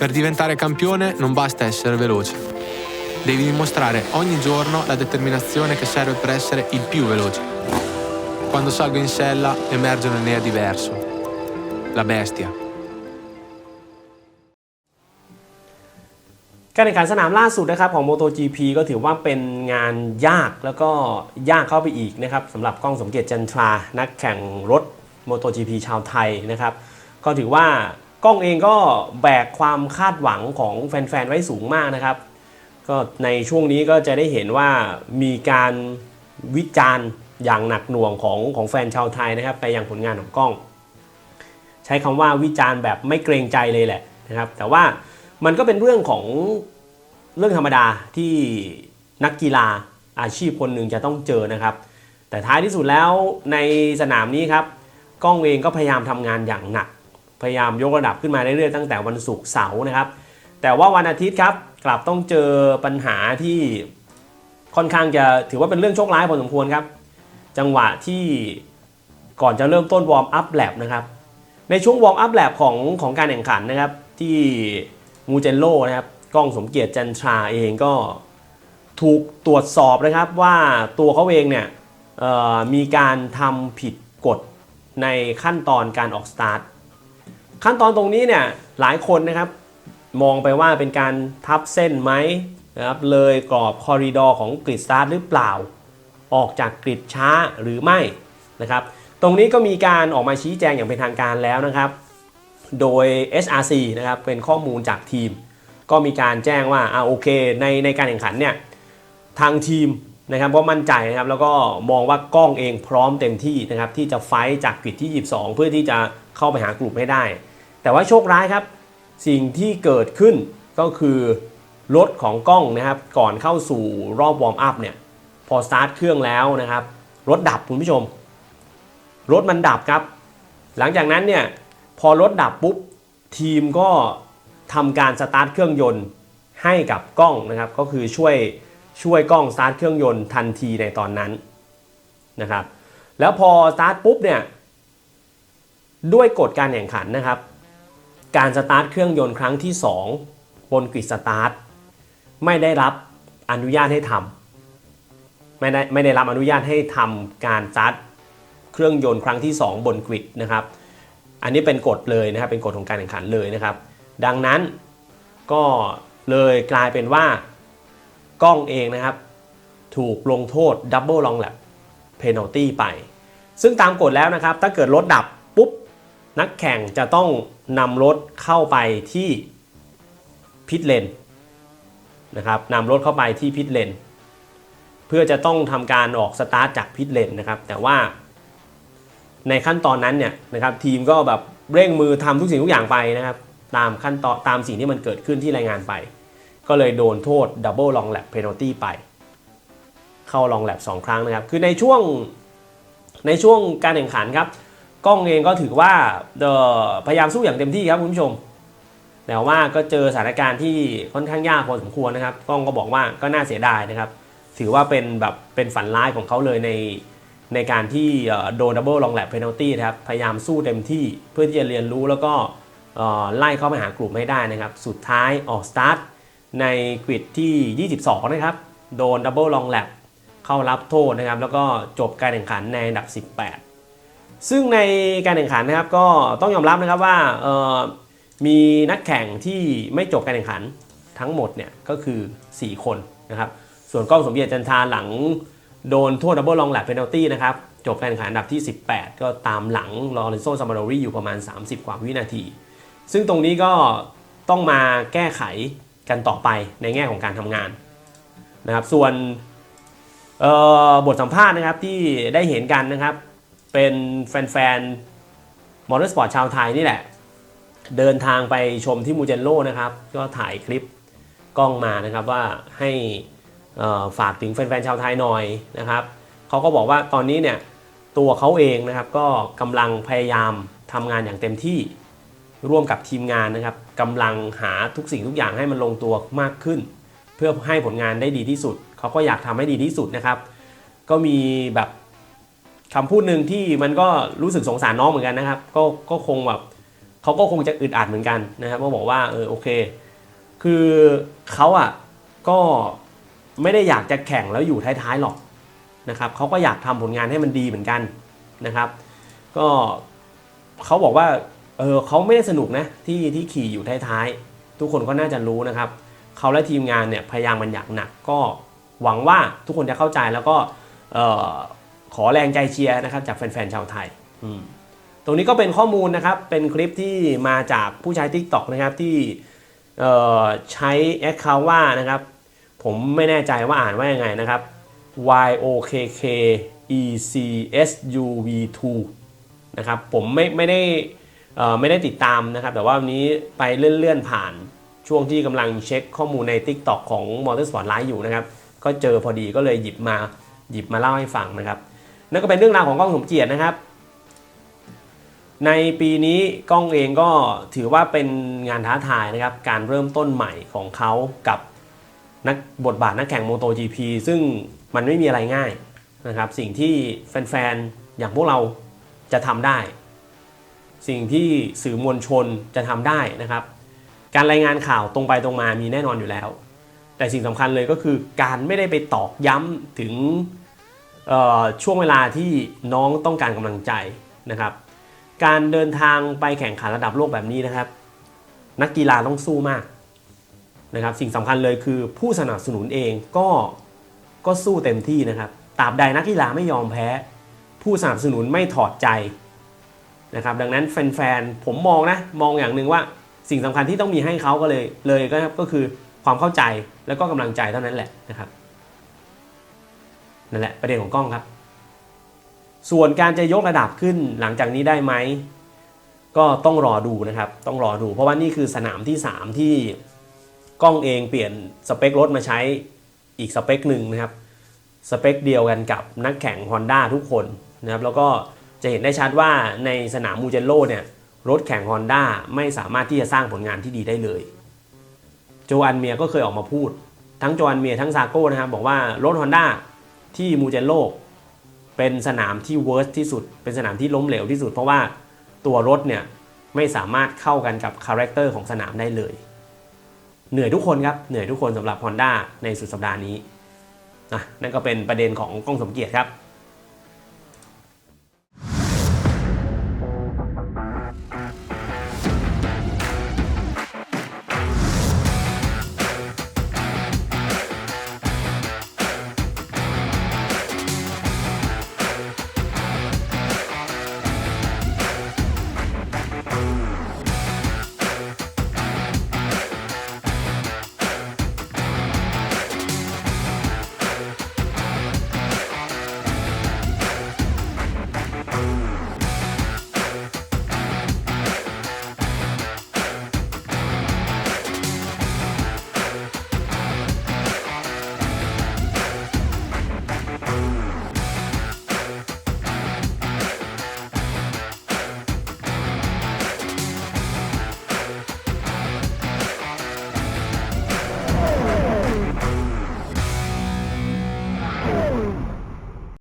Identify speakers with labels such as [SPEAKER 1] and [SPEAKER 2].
[SPEAKER 1] Per diventare campione non basta essere veloce. Devi dimostrare ogni giorno la determinazione che serve per essere il più veloce. Quando salgo in sella emerge un'idea diverso. La bestia.
[SPEAKER 2] การแข่งขันสนามล่าสุดนะครับของ MotoGP ก็ถือว่าเป็นงานยากแล้วก็ยากเข้าไปอีกนะครับสำหรับก้องสมเกียรติจันทรา นักแข่งรถ MotoGP ชาวไทยนะครับ ก็ถือว่า ก้องเองก็แบกความคาดหวังของแฟนๆ ไว้สูงมากนะครับ ก็ในช่วงนี้ก็จะได้เห็นว่ามีการวิจารณ์อย่างหนักหน่วงของของแฟนชาวไทยนะครับ ไปยังผลงานของก้อง ใช้คำว่าวิจารณ์แบบไม่เกรงใจเลยแหละนะครับ แต่ว่ามันก็เป็นเรื่องของเรื่องธรรมดาที่นักกีฬาอาชีพคนหนึ่งจะต้องเจอนะครับ แต่ท้ายที่สุดแล้วในสนามนี้ครับก้องเองก็พยายามทำงานอย่างหนัก พยายามยกระดับขึ้นมาเรื่อยๆตั้งแต่วันศุกร์เสาร์นะครับ แต่ว่าวันอาทิตย์ครับกลับต้องเจอปัญหาที่ค่อนข้างจะถือว่าเป็นเรื่องโชคร้ายพอสมควรครับ จังหวะที่ก่อนจะเริ่มต้นวอร์มอัพแลบนะครับ ในช่วงวอร์มอัพแลบของของการแข่งขันนะครับ ที่มูเจนโลนะครับกล้องสมเกียรติจันทราเองก็ถูกตรวจสอบนะครับว่าตัวเขาเองเนี่ยมีการทำผิดกฎในขั้นตอนการออกสตาร์ท ขั้นตอนตรงนี้เนี่ยหลายคนนะครับมองไปว่าเป็นการทับเส้นไหมนะครับเลยกรอบคอริดอร์ของกริดสตาร์ทหรือเปล่า ออกจากกริดช้าหรือไม่นะครับตรงนี้ก็มีการออกมาชี้แจงอย่างเป็นทางการแล้วนะครับ โดย SRC นะครับเป็นข้อมูลจากทีม ก็มีการแจ้งว่าอ่าโอเคในในการแข่งขันเนี่ยทางทีมนะครับก็มั่นใจนะครับแล้วก็มองว่ากล้องเองพร้อมเต็มที่นะครับที่จะไฟท์จากกริดที่ 22 เพื่อที่จะเข้าไปหากลุ่มให้ได้ แต่ว่าโชคร้ายครับ สิ่งที่เกิดขึ้นก็คือรถของกล้องนะครับ ก่อนเข้าสู่รอบวอร์มอัพเนี่ย พอสตาร์ทเครื่องแล้วนะครับ รถดับคุณผู้ชม รถมันดับครับ หลังจากนั้นเนี่ย พอรถดับปุ๊บ ทีมก็ทำการสตาร์ทเครื่องยนต์ให้กับกล้องนะครับ ก็คือช่วยช่วยกล้องสตาร์ทเครื่องยนต์ทันทีในตอนนั้นนะครับ แล้วพอสตาร์ทปุ๊บเนี่ย ด้วยกฎการแข่งขันนะครับ การสตาร์ทเครื่องยนต์ครั้งที่ 2 บนกริดสตาร์ทไม่ได้รับอนุญาตให้ทำไม่ได้ไม่ได้รับอนุญาตให้ทำการสตาร์ทเครื่องยนต์ครั้งที่ 2 บนกริดนะครับอันนี้เป็นกฎเลยนะครับเป็นกฎของการแข่งขันเลยนะครับ ดังนั้นก็เลยกลายเป็นว่ากล้องเองนะครับ ถูกลงโทษดับเบิลลองแลบเพนัลตี้ไป ซึ่งตามกฎแล้วนะครับ ถ้าเกิดรถดับปุ๊บ นักแข่งจะต้อง นำรถเข้าไปที่พิทเลนนะครับนำรถเข้าไปที่พิทเลนเพื่อจะต้องทำการออกสตาร์ทจากพิทเลนนะครับ แต่ว่าในขั้นตอนนั้นเนี่ยนะครับทีมก็แบบเร่งมือทำทุกสิ่งทุกอย่างไปนะครับ ตามขั้นตอนตามสิ่งที่มันเกิดขึ้นที่รายงานไป ก็เลยโดนโทษดับเบิลลองแลบเพนัลตี้ไป เข้าลองแลบสองครั้งนะครับ คือในช่วงในช่วงการแข่งขันครับ กล้องเองก็ถือว่าพยายามสู้อย่างเต็มที่ครับคุณผู้ชม แต่ว่าก็เจอสถานการณ์ที่ค่อนข้างยากพอสมควรนะครับกล้องก็บอกว่าก็น่าเสียดายนะครับ ถือว่าเป็นแบบเป็นฝันร้ายของเขาเลยในในการที่โดนดับเบิลลองแลบเพนัลตี้นะครับ พยายามสู้เต็มที่เพื่อที่จะเรียนรู้แล้วก็ไล่เข้าไปหากลุ่มให้ได้นะครับ สุดท้ายออกสตาร์ทในกริดที่ 22 นะครับ โดนดับเบิลลองแลบเข้ารับโทษนะครับ แล้วก็จบการแข่งขันในอันดับ 18 ซึ่งในการแข่งขันนะครับก็ต้องยอมรับนะครับว่ามีนักแข่งที่ไม่จบการแข่งขันทั้งหมดเนี่ยก็คือ 4 คนนะครับ ส่วนกล้องสมเกียรติจันทาหลังโดนโทษดับเบิลลองแลบเพนัลตี้นะครับ จบการแข่งขันอันดับที่ 18 ก็ตามหลังลอเรนโซซามารอรีอยู่ประมาณ 30 กว่าวินาที ซึ่งตรงนี้ก็ต้องมาแก้ไขกันต่อไปในแง่ของการทำงานนะครับ ส่วนบทสัมภาษณ์นะครับที่ได้เห็นกันนะครับ เป็นแฟนๆมอเตอร์สปอร์ตชาวไทยนี่แหละ เดินทางไปชมที่มูเจนโลนะครับ ก็ถ่ายคลิปกล้องมานะครับว่าให้อ่อฝากถึงแฟนๆชาวไทยหน่อยนะครับเขาก็บอกว่าตอนนี้เนี่ยตัวเขาเองนะครับก็กำลังพยายามทำงานอย่างเต็มที่ร่วมกับทีมงานนะครับกำลังหาทุกสิ่งทุกอย่างให้มันลงตัวมากขึ้น เพื่อให้ผลงานได้ดีที่สุด เขาก็อยากทำให้ดีที่สุดนะครับ ก็มีแบบ คำพูดหนึ่งที่มันก็รู้สึกสงสารน้องเหมือนกันนะครับ ก็ก็คงแบบเขาก็คงจะอึดอัดเหมือนกันนะครับก็บอกว่าเออโอเค คือเขาอะก็ไม่ได้อยากจะแข่งแล้วอยู่ท้ายๆหรอกนะครับเขาก็อยากทำผลงานให้มันดีเหมือนกันนะครับ ก็เขาบอกว่าเออเขาไม่ได้สนุกนะที่ที่ขี่อยู่ท้ายๆทุกคนก็น่าจะรู้นะครับเขาและทีมงานเนี่ยพยายามมันอย่างหนัก ก็หวังว่าทุกคนจะเข้าใจแล้วก็เออ ขอแรงใจเชียร์นะครับจากแฟนๆชาวไทยตรงนี้ก็เป็นข้อมูลนะครับ เป็นคลิปที่มาจากผู้ใช้ TikTok นะครับที่ใช้แอคเคาท์ว่านะครับ ผมไม่แน่ใจว่าอ่านว่ายังไงนะครับ y o k k e c s u v 2นะครับผมไม่ไม่ได้ไม่ได้ติดตามนะครับ แต่ว่าวันนี้ไปเลื่อนๆผ่านช่วงที่กำลังเช็คข้อมูลใน TikTok ของ Motorsport Live อยู่นะครับ ก็เจอพอดีก็เลยหยิบมาหยิบมาเล่าให้ฟังนะครับ นั่นก็เป็นเรื่องราวของกล้องสมเกียรตินะครับ ในปีนี้กล้องเองก็ถือว่าเป็นงานท้าทายนะครับ การเริ่มต้นใหม่ของเขากับนักบทบาทนักแข่งโมโต GP ซึ่งมันไม่มีอะไรง่ายนะครับ สิ่งที่แฟนๆ อย่างพวกเราจะทำได้ สิ่งที่สื่อมวลชนจะทำได้นะครับ การรายงานข่าวตรงไปตรงมามีแน่นอนอยู่แล้ว แต่สิ่งสำคัญเลยก็คือการไม่ได้ไปตอกย้ำถึง ช่วงเวลาที่น้องต้องการกำลังใจนะครับ การเดินทางไปแข่งขันระดับโลกแบบนี้นะครับ นักกีฬาต้องสู้มากนะครับ สิ่งสำคัญเลยคือผู้สนับสนุนเองก็ก็สู้เต็มที่นะครับตราบใดนักกีฬาไม่ยอมแพ้ ผู้สนับสนุนไม่ถอดใจนะครับ ดังนั้นแฟนๆผมมองนะมองอย่างหนึ่งว่าสิ่งสำคัญที่ต้องมีให้เขาก็เลยเลยก็ครับก็คือความเข้าใจแล้วก็กำลังใจเท่านั้นแหละนะครับ นั่นแหละประเด็นของกล้องครับ ส่วนการจะยกระดับขึ้นหลังจากนี้ได้ไหมก็ต้องรอดูนะครับ ต้องรอดู เพราะว่านี่คือสนามที่ 3 ที่กล้องเองเปลี่ยนสเปครถมาใช้อีกสเปคหนึ่งนะครับ สเปคเดียวกันกับนักแข่ง Honda ทุกคนนะครับ แล้วก็จะเห็นได้ชัดว่าในสนามมูเจโ o เนี่ยรถแข่ง Honda ไม่สามารถที่จะสร้างผลงานที่ดีได้เลย โจอันเมียก็เคยออกมาพูด ทั้งโจอันเมียทั้งซาโก้นะครับบอกว่ารถ Honda ที่มูเจโลเป็นสนามที่เวิร์สที่สุด เป็นสนามที่ล้มเหลวที่สุด เพราะว่าตัวรถเนี่ยไม่สามารถเข้ากันกับคาแรคเตอร์ของสนามได้เลย เหนื่อยทุกคนครับ เหนื่อยทุกคนสำหรับ Honda ในสุดสัปดาห์นี้นะนั่นก็เป็นประเด็นของกล้องสมเกียรติครับ